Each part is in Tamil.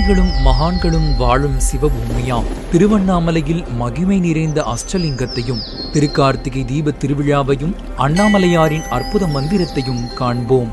ஞானிகளும் மகான்களும் வாழும் சிவபூமியாம். திருவண்ணாமலையில் மகிமை நிறைந்த அஷ்டலிங்கத்தையும் திருக்கார்த்திகை தீப திருவிழாவையும் அண்ணாமலையாரின் அற்புத மந்திரத்தையும் காண்போம்.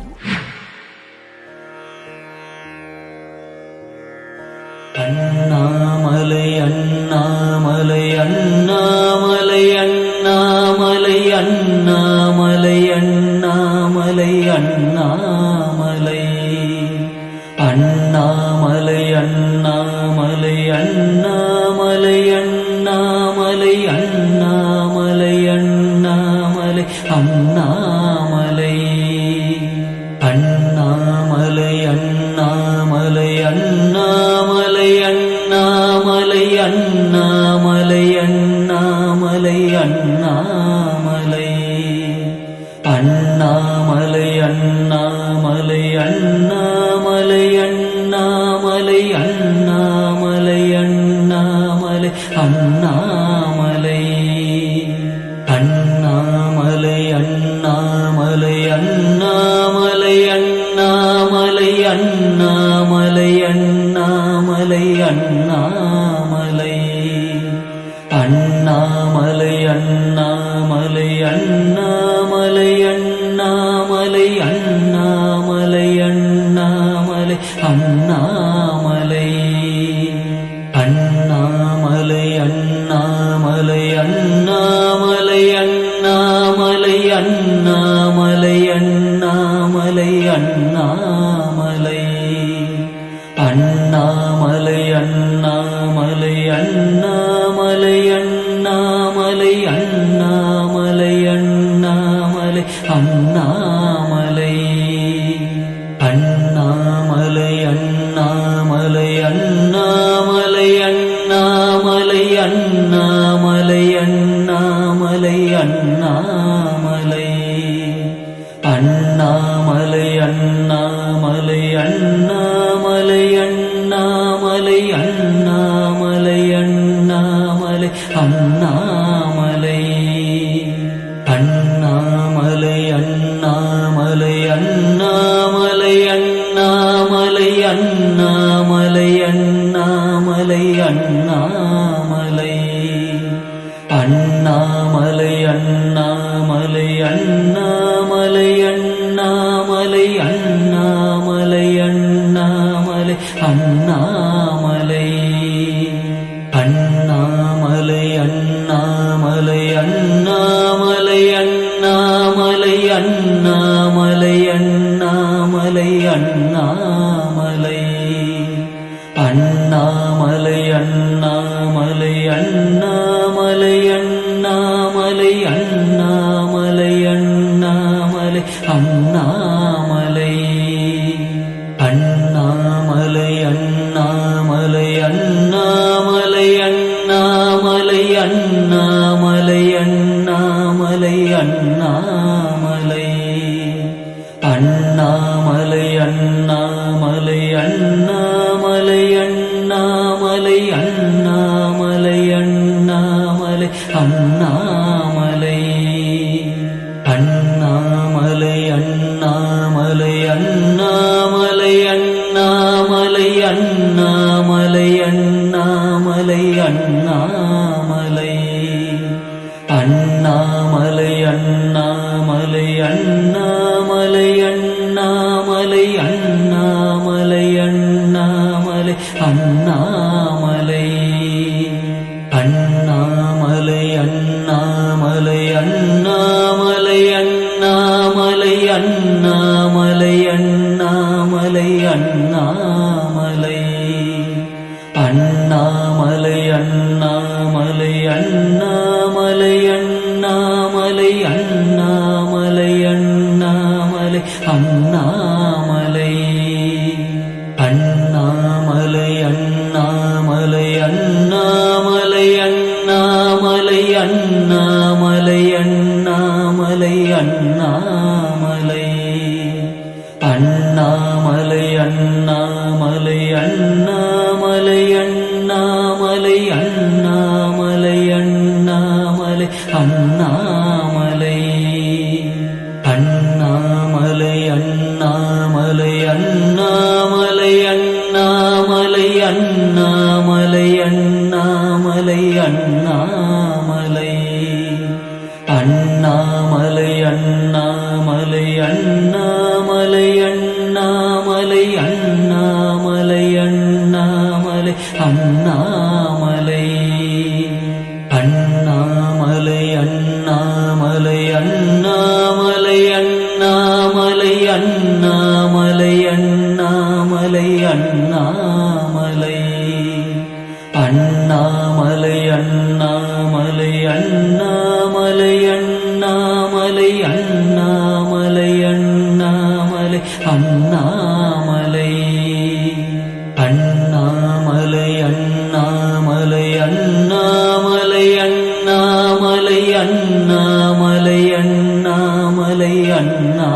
não. அண்ணாமலை அண்ணா. அண்ணா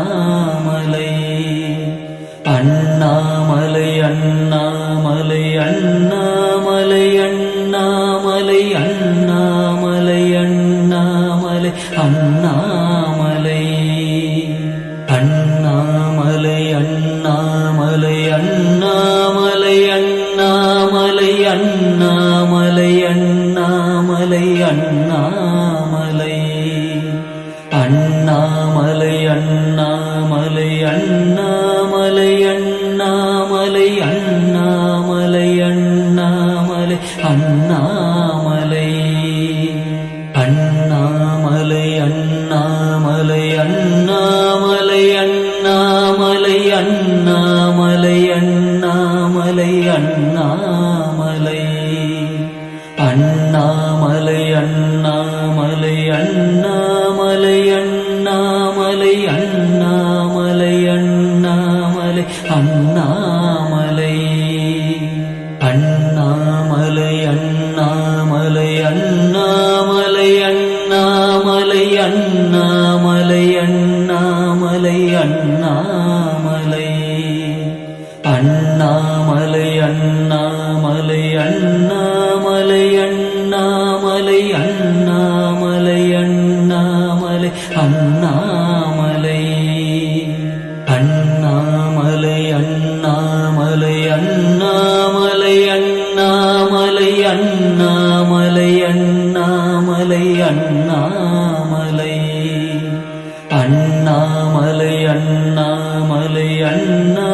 அண்ணாமலை அண்ணாமலை அண்ணா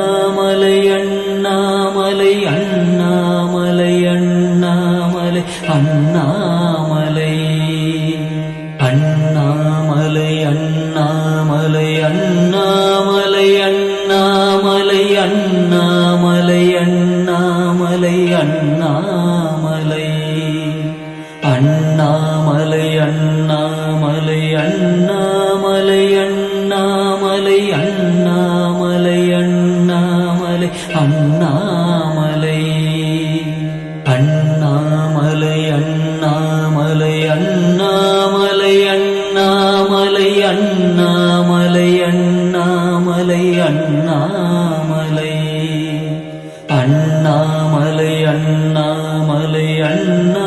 அண்ணாமலை அண்ணாமலை அண்ணா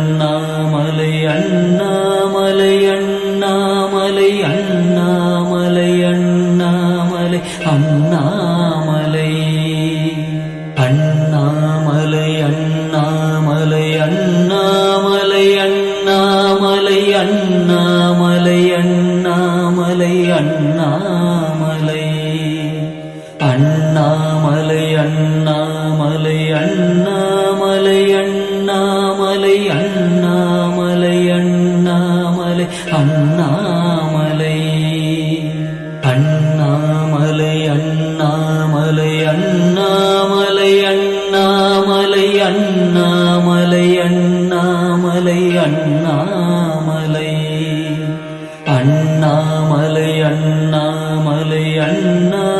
அண்ணாமலை அண்ணா عنا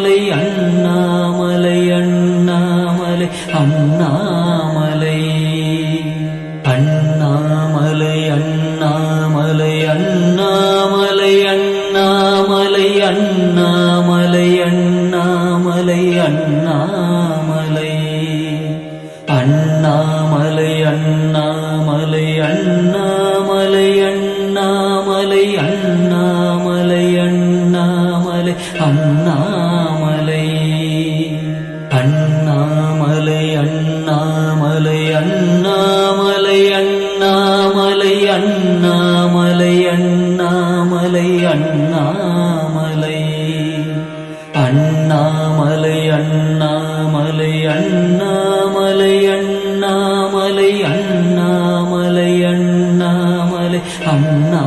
அண்ணாமலை அண்ணாமலை அண்ணாமலை அண்ணா அண்ணா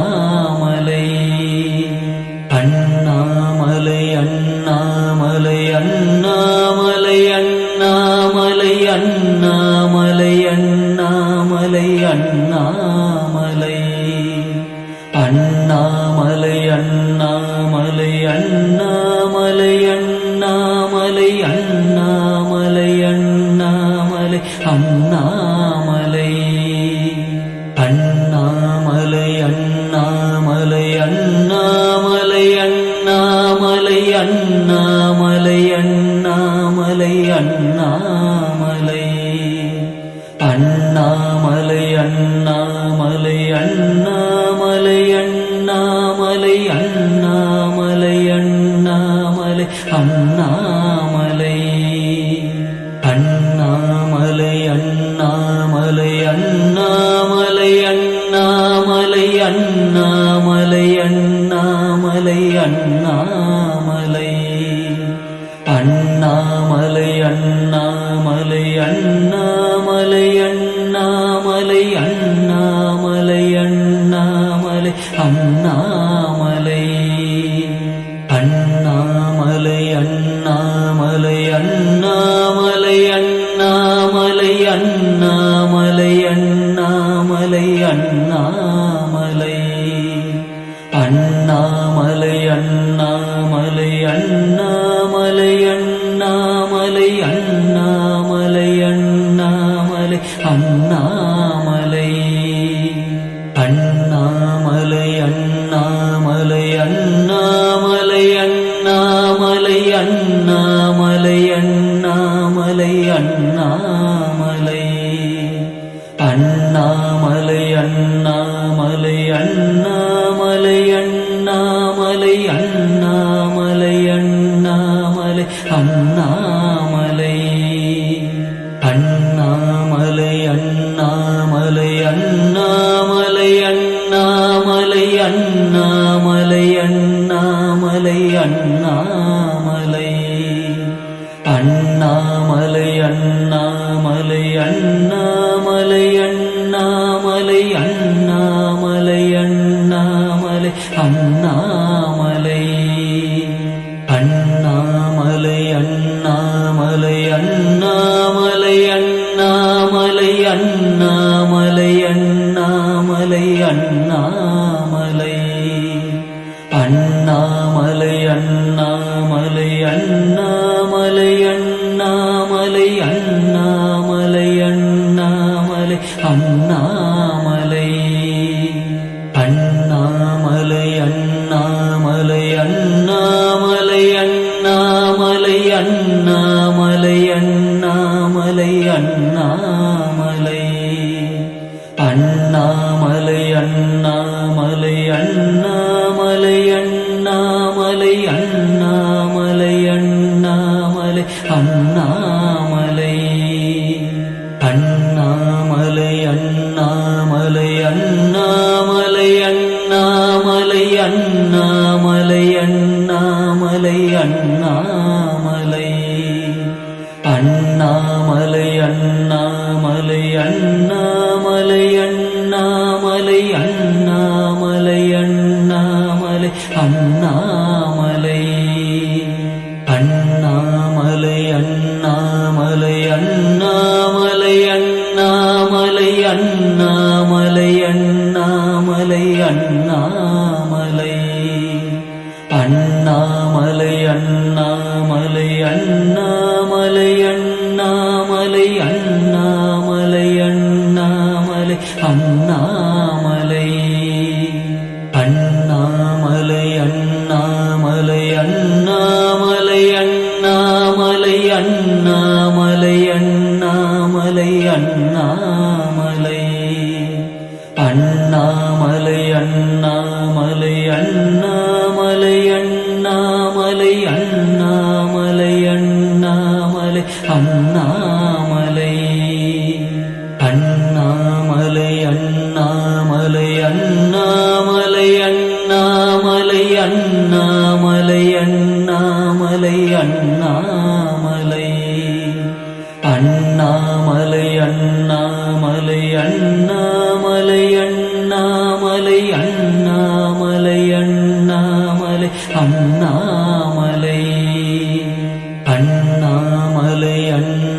அண்ணா Anh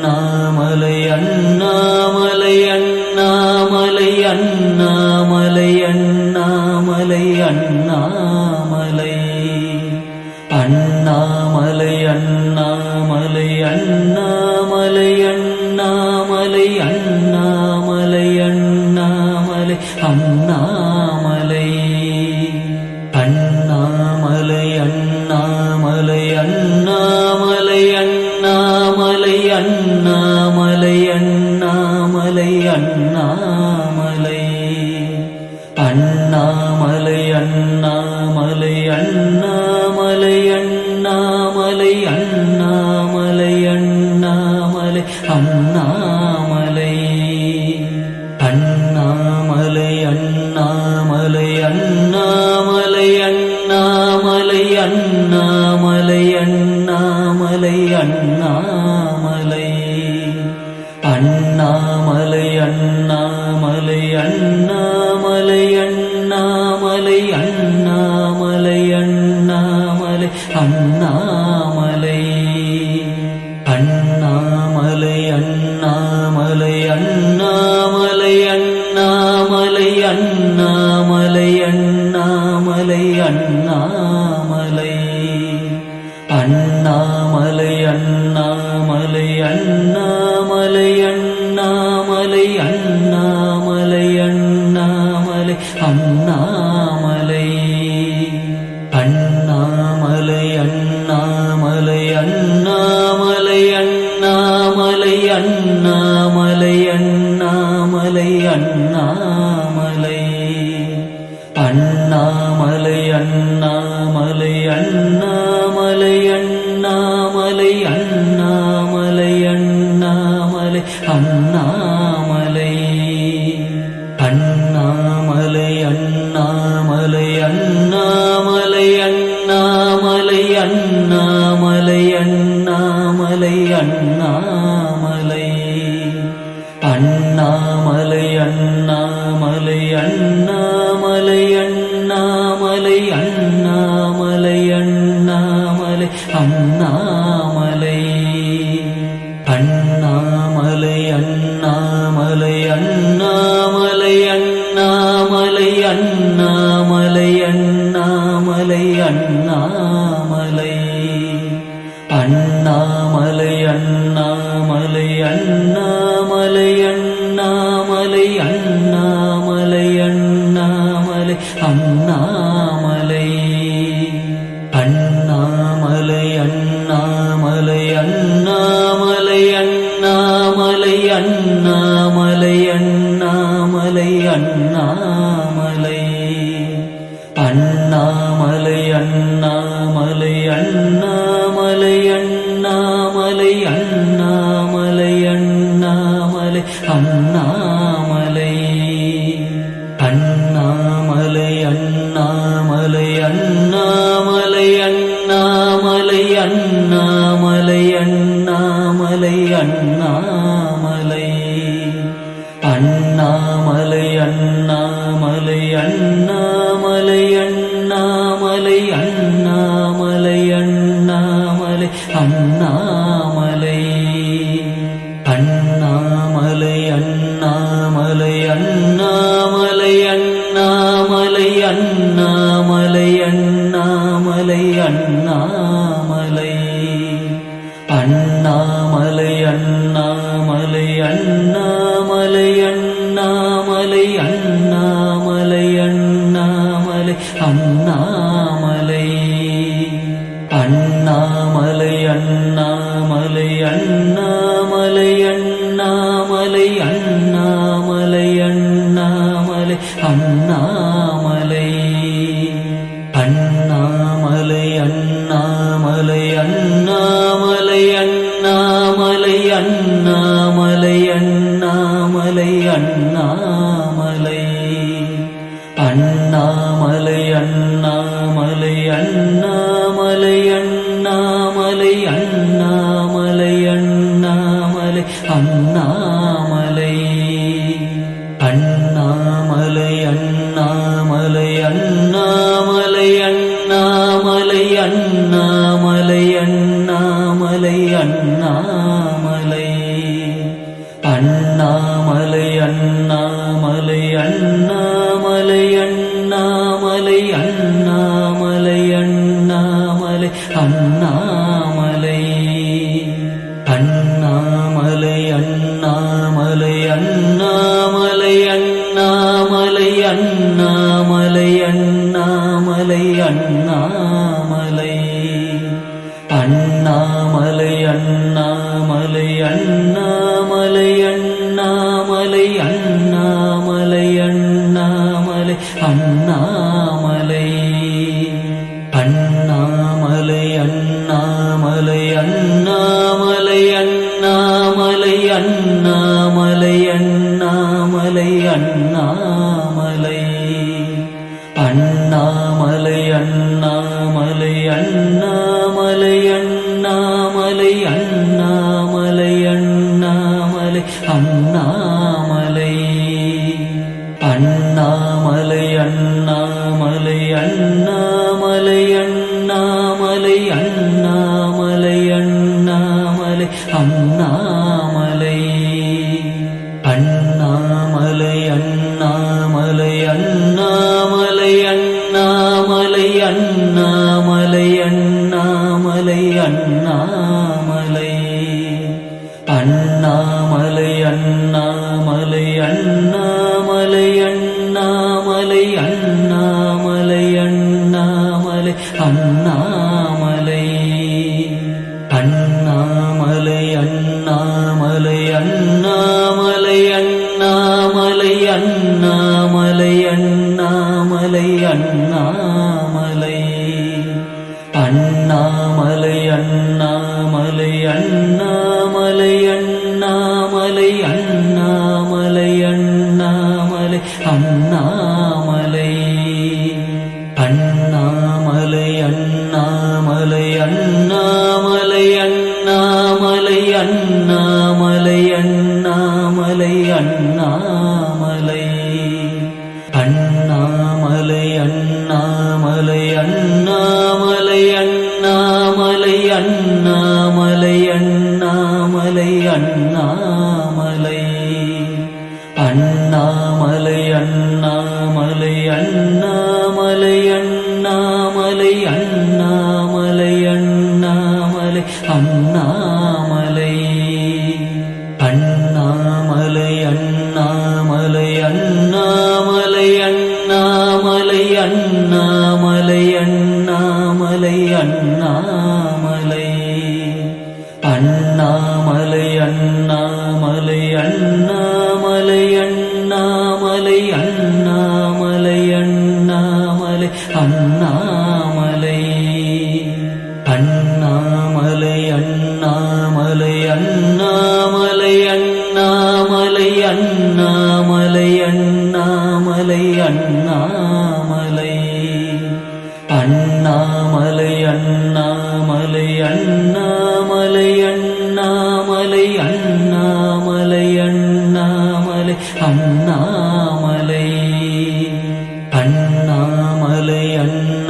அண்ணாமலை அண்ணா. النار لنرين அண்ணாமலை அண்ணாமலை அண்ணா அண்ணா. না அண்ணாமலை அண்ணாமலை அண்ணா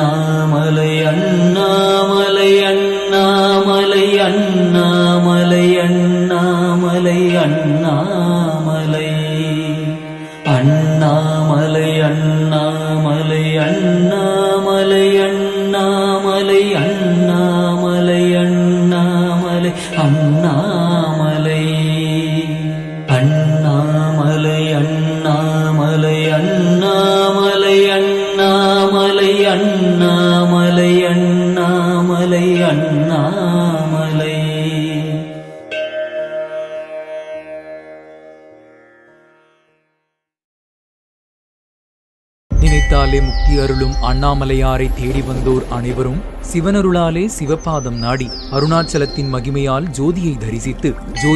அண்ணாமலை அண்ணாமலை அண்ணா அண்ணாமலையாரை தேடி வந்தோர் அனைவரும் சிவனருளாலே சிவபாதம் நாடி அருணாச்சலத்தின் மகிமையால் ஜோதியை தரிசித்து ஜோதி